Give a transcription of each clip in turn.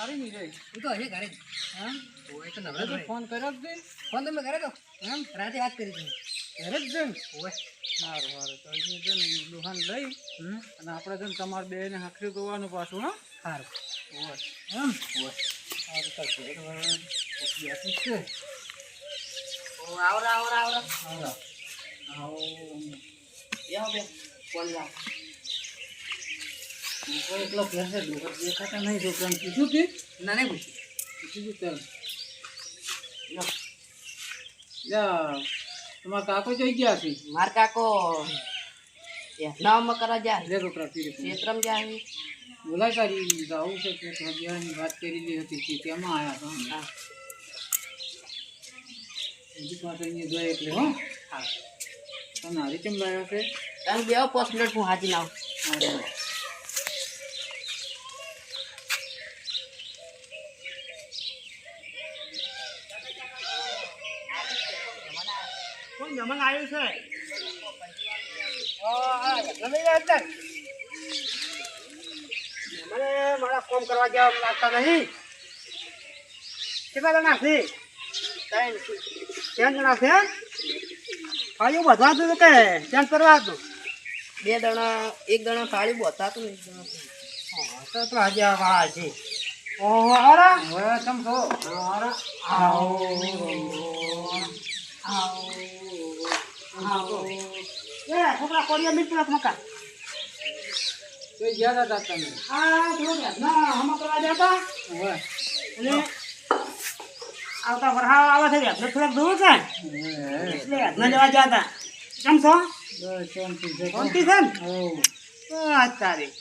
ઘેર નહીં રહી તું તો હશે ઘરે જ. હા? તો નવરો હોય. ફોન કર્યો જ ફોન તમે કરે તો. એમ? રાતે વાત કરી હતી ઘરે જ છે ને? સારું સારું. તો અહીં છે ને દુકાન લઈ. અને આપણે છે ને તમારે બે ને હાખરી જોવાનું પાછું હા? સારું ઓય. એમ? ઓય. સારું તો છે. આવરા આવરા આવરા. આવરા. આવો. બેહો બે. ફોન લાવ? એકલો ઘેર છે દેખાતા નહીં દુકાન કીધું કે ના નહીં પૂછ્યું કીધું ચાલ તમારા કાકો જઈ ગયા છે માર કાકો નામ કરવા જાય લે રોકડા ક્ષેત્રમ જાય આવું છે કે હજારની વાત કરેલી હતી કે તેમાં આવ્યા હતા? હા. પાસે અહીંયા જાય એટલે હો. હા. તને હારી કેમ લાવ્યા છે? તમે બેહો પાંચ મિનિટ હું હાજી લાવું હારું. કોણ જમણ આવ્યું છે મને મારા ફોન કરવા જવા લાગતા નહીં કેટલા જણા છે ત્રણ જણા છે બધવા હતું કે ચેન્જ કરવા હતું બે દણા એક દણા હતું ને એક દણા તો તો આજે છે ઓહો હવે તમ છો આવરા આવો આવો એ છોકરા કોરિયા મિત્ર મકા તો ગયા હતા તમે આ થોડો ના હમ કરવા જતા અને આવતા વરહાવ આવે છે એટલે થોડોક દૂર છે એટલે ન જવા જતા કેમ છો શાંતિ છે ને આ તારી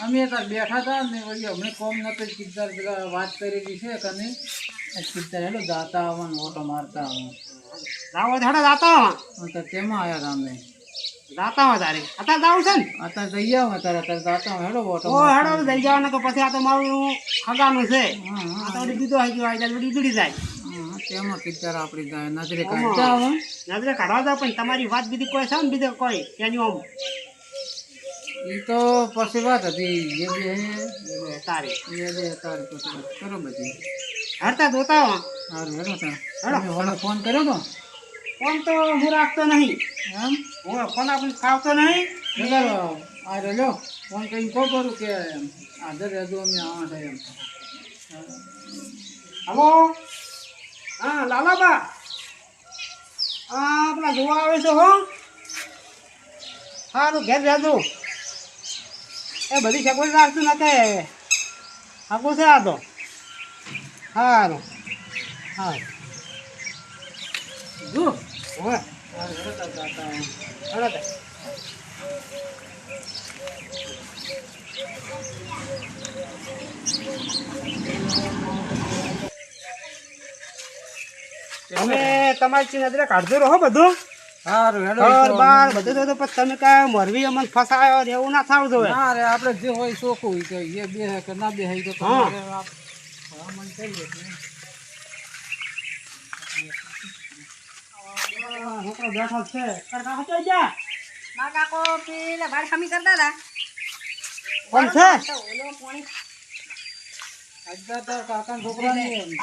અમે તાર બેઠા હતા ને વળી હમણાં કોમ નતો કીધા પેલા વાત કરેલી છે કને કીધા હેલો જાતા આવવાનું ઓટો મારતા આવવાનું રાવો થોડા જાતા તો તેમાં આવ્યા જાતા હોય તારી. અત્યારે જાવું છે ને? અત્યારે જઈ આવો અત્યારે અત્યારે દાતા હેલો ઓટો ઓ હેડો જઈ જવાનું કે પછી આ તો મારું ખગાનું છે. આ તો દીધો આવી ગયો આવી જાય વળી જાય. તેમાં કીધા આપણી નજરે કાઢતા હો નજરે કાઢવા દો પણ તમારી વાત બીજી કોઈ છે ને બીજો કોઈ? એની ઓમ. એ તો પછી વાત હતી જે બી તારી. એ બી તારી પછી વાત. કરો બધી હરતા જોતા હો. સારું હેડો તાર હેડો ફોન કર્યો તો? ફોન તો હું રાખતો નહીં. એમ? હું ફોન આપણને ખાવતો નહીં. આ રહ્યો ફોન કરીને કહું કરું કે હાજર રહેજો અમે આવા છે એમ. હલો? હા લાલાબા. હા આપણા જોવા આવે છે હો. સારું ઘેર રહેજો. એ બધી સગવડ રાખતું નથી આગું છે આ તો. સારું હા જો તે. તમે તમારી નજરે કાઢજો રહો બધું. સારું બાર બધું તો પછી તમે કાંઈ મરવી અમને ફસાયો એવું ના થાવ જોઈએ ના રે આપણે જે હોય ચોખ્ખું હોય કે એ બે કે ના બે હે તો હા. તમારે આપ- ભલામણ કરીએ એટલે. આ છોકરો બેઠો છે કાકો ચોઈ જા મારા કાકો પેલા વાળ ખમી કરતા હતા કોણ છે ઓલો પોણી આજના તાર કાકા જા હસી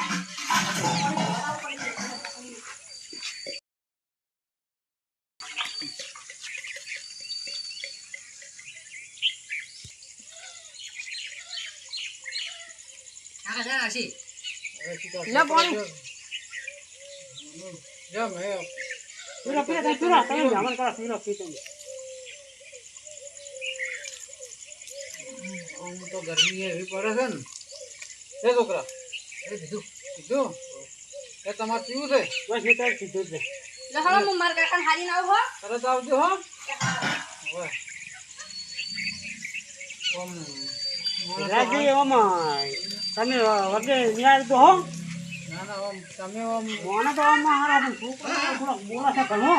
હવે સીધા લે પાણી. જમ હે પીરો તમે પીરો તમે જમણ કરો પીરો પી તમે તો ગરમી એવી પડે છે ને. એ છોકરા. એ દીધું કીધું એ તમારે પીવું છે? બસ એ તો કીધું છે. લે હળો હું મારા કાકાને હારીને આવું હો. તરત આવજો હો. મોણસ તો રાજી ઓમાં તમે વગે નિહાળ તો હો. ના ના તમે મોને તો હારા પણ છોકરો થોડોક બોલા છે ઘણો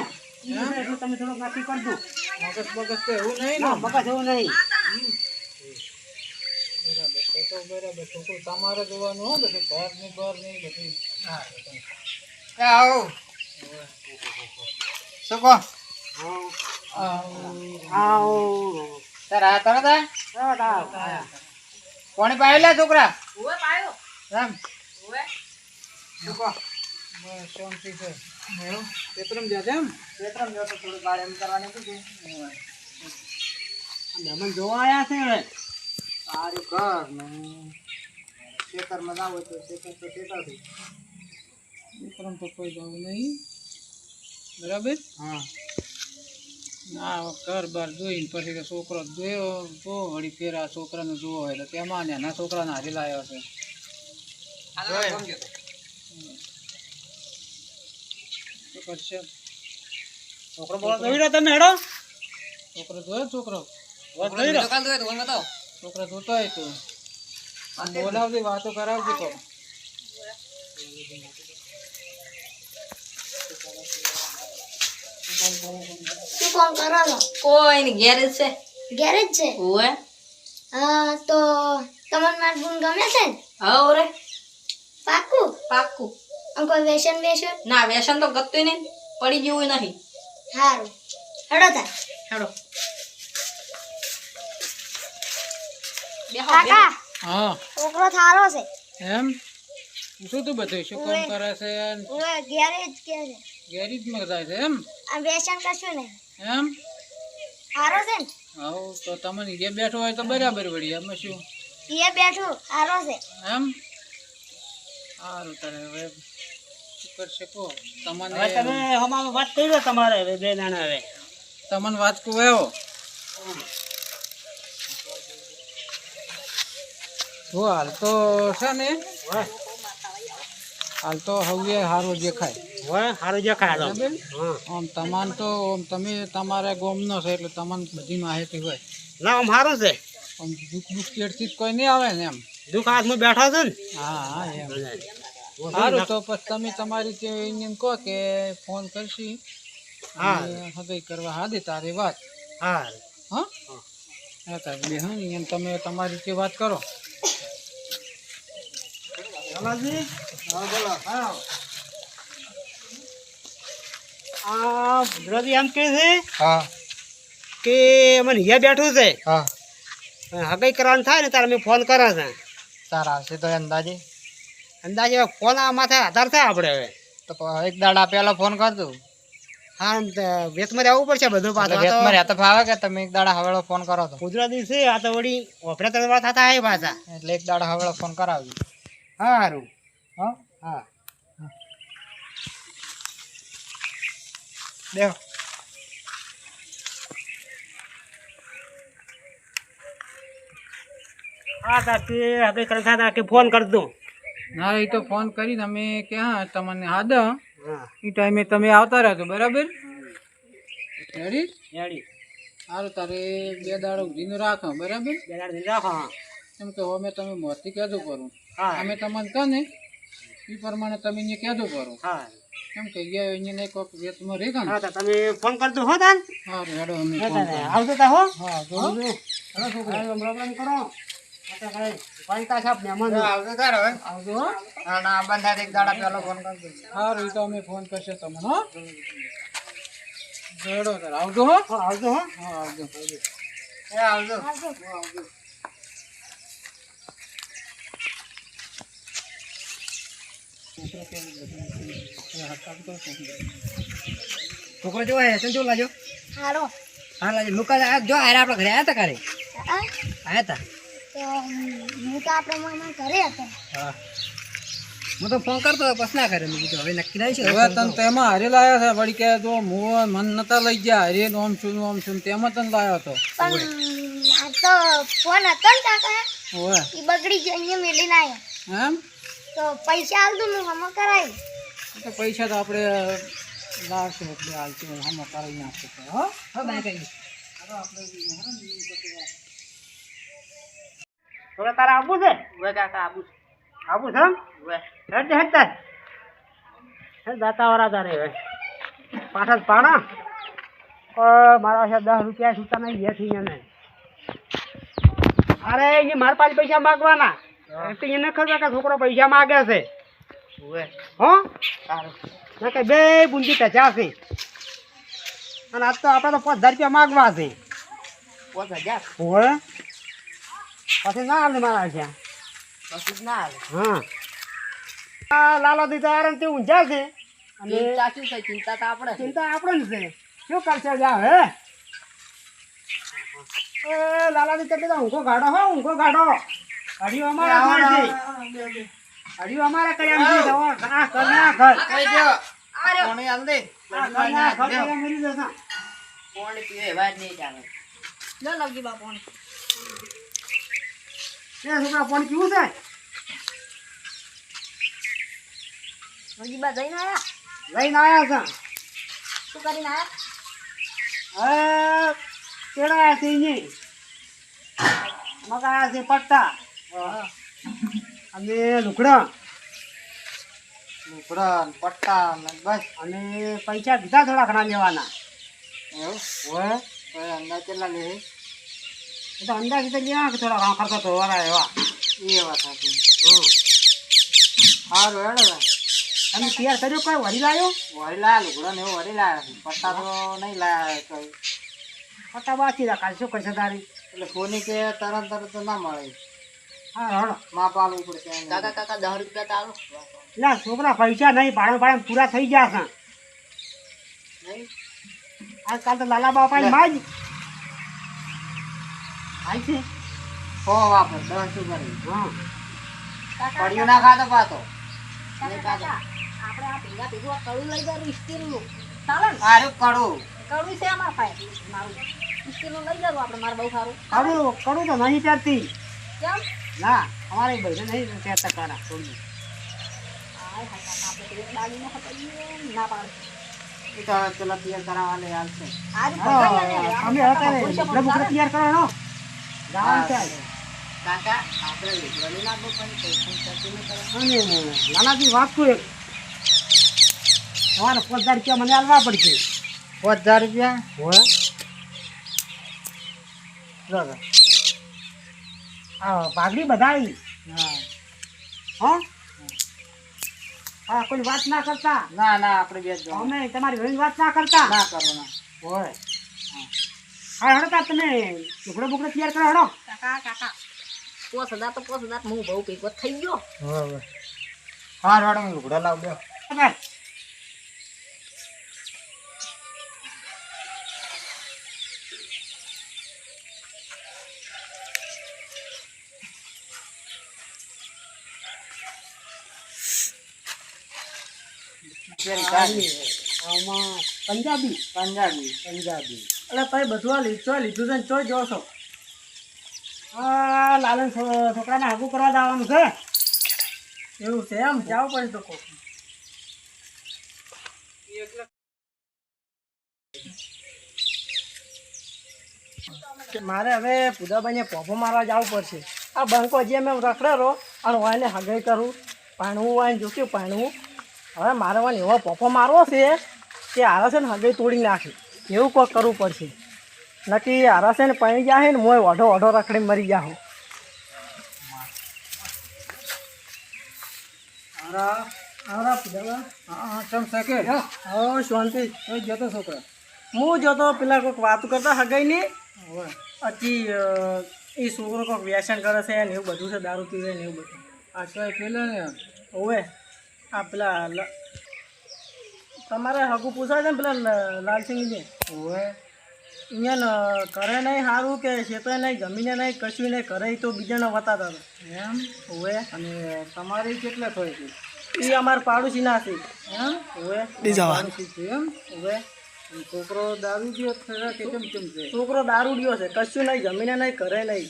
એટલે તમે થોડોક નક્કી કરજો. મગજ મગજ તો એવું નહીં ને? ના એવું નહીં. બરાબર તો તો બરાબર. છોકરું તમારે જોવાનું હો બધું ઘરની બહારની બધું. આવો. શું કહો? આવો. તાર તરત આવો. કોણી પાયો છોકરા? ઓવે પાયો. રામ. ઓવે બસ શાંતિ છે. એવું પેપરમ જાતે એમ? પેપરમ જો તો થોડું ગાડી એમ કરવાની કીધું આ મહેમાન જોવા આવ્યા છે હવે. સારું કર ને. ખેતરમાં જાવ તો ખેતર તો ખેતરથી પેપરમ તો કોઈ જવું નહીં. બરાબર? હા. ના ઘર બાર જોઈને પછી કે છોકરો જોયો જો વળી ફેર આ છોકરાને જોવો હોય તો તેમાં નાના એના છોકરાને હારી લાવ્યો છે. છોકરો બોલો જોઈ રહ્યો તમે હેડો. છોકરો જોયો છોકરો? વાત જોઈ રહ્યો? છોકરા જોતો હોય તો. બોલાવજે વાતો કરાવજે તો શું કામ કરો છો? કોઈ ની ગેરેજ છે. ગેરેજ છે? ઓએ હા તો તમને મારા ફોન ગમે છે ને? હવ રે. પાકું પાક્કું. આમ કોઈ વેસન વેસન? ના વેસન તો ગતું નહીં પડી જેવું નહીં. સારું હેડો થાય હેડો. બેહો કાકા. હા. છોકરો થારો છે. એમ? શું તું બધું શું કામ કરે છે? ગેરેજ કે છે. ગેરેજમાં જાય છે એમ? આ વેસન કશું ને? એમ? હારો છે ને? હવ તો તમને જે બેઠો હોય તો બરાબર વળી એમાં શું? એ બેઠું હારો છે. એમ? હારું તારે હવે કરશે હવે તમે હમણાં વાત કરી દો તમારે હવે બે દાણા હવે. તમને વાત કહું એવો? જો હાલ? તો છે ને? હોય હાલ તો હવે સારું દેખાય હોય દેખાય? હા. આમ તમાન તો આમ તમે તમારા ગોમનો છે એટલે તમને બધી માહિતી હોય. ના આમ સારું છે. આમ દુઃખ દુઃખ ચેડથી કોઈ નહીં આવે ને એમ. દુઃખ હાથમાં બેઠા છે ને? હા હા એમ. સારું તો પછી તમે તમારી તે એને કહો કે ફોન કરશી. હા. હૃદય કરવા હાદી તારી વાત. હા. હા? હા તાર બે એમ તમે તમારી તે વાત કરો. હા બોલો. હા. આ ગુજરાતી એમ કહે છે હા. કે મને અહીંયા બેઠું છે. હા. હગાઈ કરવાનું થાય ને ફોન કરે છે. તાર આવશે તો અંદાજે. અંદાજે ફોન આ માથે આધાર થાય આપણે હવે. તો એક દાડા પહેલા ફોન કર હા વેતમાં આવવું પડશે બધું પાછું. ફાવે કે તમે એક દાડા હવેળો ફોન કરો તો? ગુજરાતી છે આ તો વળી ઓપરે તરવા થતા હોય પાછા. એટલે એક દાડા હવેળો ફોન કરાવજો. સારું હા? હા. દેખો હા તાર તે કરતા હતા કે ફોન કરી દઉં. ના એ તો ફોન કરીને અમે કે તમને હાદ હા? એ ટાઈમે તમે આવતા રહેજો બરાબર? રેડી રેડી સારું તારે બે દાડો ઉધીનું રાખો બરાબર? બે દાડા રાખો હા. કેમ કે અમે તમે મોતી કહેજો કરું. અમે તમને કહે ને એ પ્રમાણે તમે અહીંયા કહેજો કરો હા. કેમ કે અહીંયા અહીંયા કોક વેતમાં રહી ગયા હા તમે ફોન કરજો હો તાન. હા રેડો અમે હા. આવજો તા હો. હા જો હેલો છોકરા. રામ રામ કરો. આ તો સાહેબ મહેમાન. આવજો તાર હવે. આવજો હો. હા ના બંધા એક દાડા પહેલો ફોન કરજો. સારું એ તો અમે ફોન કરશે તમને હો. તાર આવજો હો. આવજો હો. હા આવજો. એ આવજો. આવજો. છોકરો જો હે સંજો લાજો હારો હા લાજો લુકા જો આરે આપણે ઘરે આયા તા કારે આયા તા તો હું તો આપણે મામા ઘરે હતા. હા. હું તો ફોન કરતો પછી ના કરે. મેં કીધું હવે નક્કી નહીં છે હવે તને તેમાં હારે લાયા છે વળી કે જો હું મન નતા લઈ ગયા હારે ને ઓમ છું ને ઓમ છું તેમાં તને લાયો હતો. પણ આ તો ફોન હતો ને કાકા. ઓય એ બગડી ગયો અહીંયા મેલીને આવ્યો એમ? તો પૈસા આલતું હું હમણાં કરાવી. તો પૈસા તો આપણે લાવશું એટલે હાલશું હમ કરાવી નાખશું હો? હો બાય કઈ થોડા તારા આબુ છે? વે કાકા આબુ આબુ છે હેડ હેડ તાર હેડ દાતા વાળા તારે હવે. પાછા જ પાણા મારા પાસે દસ રૂપિયા સુતા નહીં ગયા થઈ એને અરે એ મારા પાંચ પૈસા માગવાના. એને ખબર કે છોકરો પૈસા માગે છે. હો? ના કે બે બુંદી ટચા છે. અને આજ તો આપણે તો પાંચ હજાર રૂપિયા માગવા છે. પાંચ હજાર? હોય પછી ના હાલે મારા છે પછી ના આવે હા. લાલો લાલા આરામ તે ઊંઝા છે. અને ચિંતા છે? ચિંતા તો આપણે. ચિંતા આપણે જ છે. શું કરશે જા હે? એ લાલા દીધા ઊંઘો ગાડો હો ઊંઘો ગાડો અડીઓ અમારા ઘર છે. અડીઓ અમારા કર્યા નથી જવો આ ઘર. ને આ ઘર કોણે આલ દે? આ ઘર મરી જશે. પાણી પીવે વાત નહીં ચાલે. લો લવજી બા પાણી એ છોકરા પાણી પીવું છે? લવજી બા જઈને આયા. લઈને આવ્યા છે. શું કરીને આયા? હવે કેળા છે ઈ મકા છે પટ્ટા. અને લુકડા લુકડા પટ્ટા બસ. અને પૈસા કીધા થોડા ઘણા લેવાના. એવું? હોય? અંદાજ કેટલા લે? એ તો અંદાજ કીધા લેવા કે થોડા ઘણા ખર્ચો તો વાળા એવા. એ એવા હતી હમ. સારું હેડો તમે તૈયાર કર્યો કઈ વરી લાવ્યો વરી લાયા લુગડા ને એવું વરી લાયા. પટ્ટા તો નહીં લાયા કઈ. પટ્ટા બાકી રાખા શું કરશે તારી? એટલે ફોની કે તરત તરત તો ના મળે. કાકા કાકા દસ રૂપિયા તો આલો. છોકરા પૈસા નહીં ભાડે ભાડે પૂરા થઈ ગયા છે. આજકાલ તો લાલા બાપા માજ. હાલ છે? સો વાપર દસ શું હા. પડ્યું ના ખાતો પાતો. કાકા કાકા આપણે આ ભેગા ભેગું કડું લઈ જવાનું સ્ટીલનું ચાલે ને. સારું કડું કડું છે અમારા પાસે. મારું. સ્ટીલનું લઈ જવાનું આપણે મારે બહુ સારું. કરું કડું તો નહીં ચાલતી કેમ? ના અમારે ભાઈને નહીં કહેતા કરા થોડી હાય હાય કાકા આપણે પેલી દાડીને ખબર ના પાડે એ તો હવે પેલા તૈયાર કરાવવા લે હાલશે આજ હા, ભગાઈ તમે અત્યારે લુગડા બુગડા તૈયાર કરો નો જવાનું છે આજે. કાકા આપણે લુગડા લઈ નાખો પણ પૈસા ખર્ચી નહીં કરવાના. અને લાલાજી વાત તો તમારે પાંચ હજાર રૂપિયા મને આલવા પડશે. પાંચ હજાર રૂપિયા? હોય ભાગડી બધાઈ હા. હા? હા કોઈ વાત ના કરતા? ના ના આપણે બે જ અમે તમારી ઘણી વાત ના કરતા? ના કરો ના. હોય. હા. હડતા તમે ટુકડો બુકડો તૈયાર કરો હડો કાકા કાકા. પોસ હજાર તો પોસ હજાર. હું બહુ ભેગો થઈ ગયો. હા રોડ હું લુગડા લાવ દો આમાં પંજાબી. પંજાબી. પંજાબી. એટલે ભાઈ બધું આ લીધું લીધું છે ને ચોય જો છો આ લાલન છોકરાને આગું કરવા દાવાનું છે. એવું છે એમ? જાવ પડે તો કોક. મારે હવે પૂજાભાઈને પોફો મારવા જવું પડશે. આ બંકો જે મેં રખડેલો અને વાયને હગાઈ કરું. પાણવું વાયને જોખ્યું પાણવું. હવે મારે વાને એવો પોપો મારવો છે કે હારા છે ને હગાઈ તોડી નાખે. એવું કોઈક કરવું પડશે. નક્કી હારા છે ને પાણી છે ને મોય ઓઢો ઓઢો રખડી મરી ગયા હા. હા શાંતિ. જતો છોકરા. હું જોતો પેલા કોઈક વાત કરતા હગાઈની પછી એ છોકરો કોઈક વ્યસન કરે છે ને એવું બધું છે દારૂ પીવે ને એવું બધું. આ તો પેલો ને. ઓવે આ પેલા લ- તમારે હગું પૂછાય છે ને પેલા લાલસિંહજી? ઓવે. અહીંયા કરે નહીં સારું કે ખેતરે નહીં જમીને નહીં કશું નહીં કરે તો બીજાને વતાતા હતા એમ? ઓવે. અને તમારી કેટલા થઈ છે એ અમારા પાડોશીના છે. એમ? ઓવે. પાડોશી છે એમ? ઓવે. છોકરો દારૂ ગયો કે કેમ કેમ છે? છોકરો દારૂડિયો છે કશું નહીં જમીને નહીં ઘરે નહીં.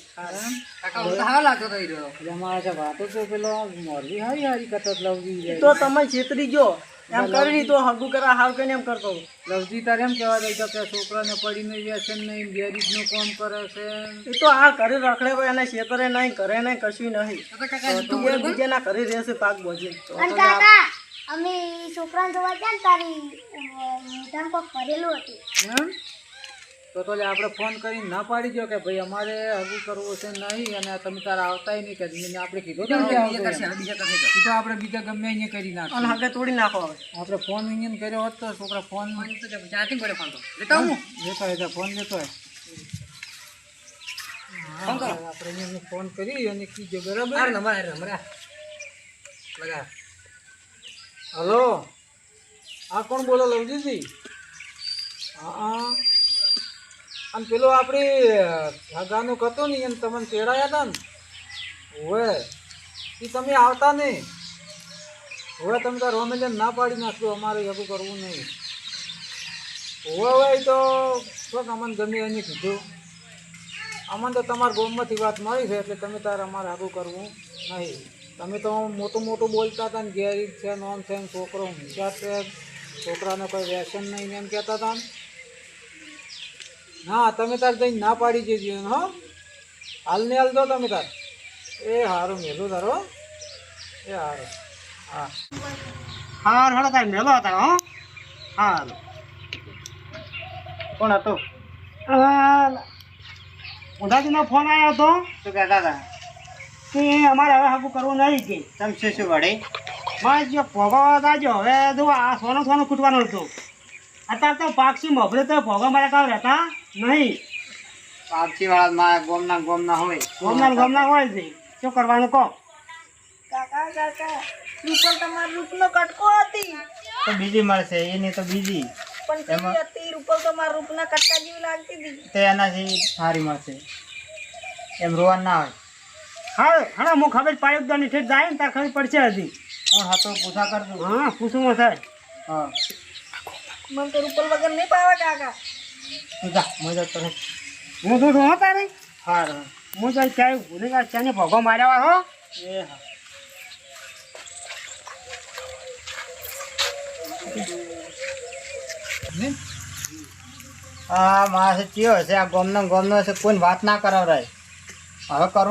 એટલે અમારા જે વાતો તો પેલો મોરબી હારી હારી કથા લવજી તો તમે છેતરી ગયો. એમ કરી તો હગું કરા હાવ કે એમ કરતો. લવજી તારે એમ કહેવા દે કે છોકરાને પડીને વ્યસન નહીં બેરીજનું કામ કરે છે. એ તો આ ઘરે રખડે ભાઈ એને છેતરે નહીં કરે નહીં કશું નહીં. બીજાના ઘરે રહેશે પાક બોજી. અને કાકા! અમે છોકરાને જોવા ગયા ને તારી મોઢામાં કોક ભરેલું હતું. એમ તો તો આપણે ફોન કરીને ના પાડી દો કે ભાઈ અમારે હજુ કરવું છે નહીં અને તમે તારા આવતાય નહીં કે એને આપણે કીધું તો આપણે બીજા ગમે અહીંયા કરી નાખો અને હગે તોડી નાખો હવે. આપણે ફોન અહીંયા કર્યો હોત તો છોકરા ફોન જાતી પડે ફોન તો. લેતા હું લેતો હોય ફોન લેતો હોય. આપણે ફોન કરી અને કીધો બરાબર. નંબર નંબર લગા. હલો? હા કોણ બોલો લવજીજી હા અને પેલો આપણી હગાનું કતો નહીં અને તમને તેડાયા હતા ને? ઓવે. એ તમે આવતા નહીં. હવે તમે તાર રોમેજન ના પાડી નાખ્યું, અમારે એવું કરવું નહીં. હવે હોય તો શું અમને ગમે એને કીધું. અમને તો તમારા ગોમમાંથી વાત મળી છે, એટલે તમે તાર અમારે આગું કરવું નહીં. તમે તો મોટું મોટું બોલતા હતા ને ગેરી છે નોન છે ને છોકરો હોશિયાર છે છોકરાને કોઈ વ્યસન નહીં એમ કહેતા હતા ને? હા તમે તાર જઈને ના પાડી દેજો એને, હો? હાલ ને હાલ દો તમે તાર. એ સારું મેલું તારો એ સારું હા. હા હળો તાર મેલો હતા હો. હા કોણ હતો? ઉદાસીનો ફોન આવ્યો હતો? શું કહેતા હતા? કે અમારે હવે હાકું કરવું નહીં કે. તમે શું શું વડે મારે જો ભોગો દાજો હવે જો આ સોનું સોનું ખૂટવાનું હતું. અત્યારે તો પાક્ષી મોભરે તો ભોગો મારા કામ રહેતા નહીં. પાક્ષી વાળા મારા ગોમના ગોમના હોય. ગોમના ને ગોમના હોય છે. શું કરવાનું કહો? કાકા કાકા રૂપલ તમારી રૂપનો કટકો હતી. તો બીજી મળશે. એની તો બીજી. પણ હતી રૂપલ તમારા રૂપના કટકા જેવી લાગતી હતી. તે એનાથી સારી મળશે. એમ રોવાનું ના હોય. હા હા હું ખબર પાડી દઉં ઠેઠ જાય ને તાર ખબર પડશે હજી. કોણ હતો પૂછા કરજો. હા પૂછું સાહેબ. હા. મને તો રૂપલ વગર નહીં પાવે કાકા. તું જા મજા કરે હું તો હો તારે. હા હું. તો ચાય ભૂલી ગયા ચાને ભોગો માર્યા હો. એ હા. આ માણસ ચિયો હશે આ ગોમનો ગોમનો હશે કોઈ વાત ના કરાવરાય. હવે કરવું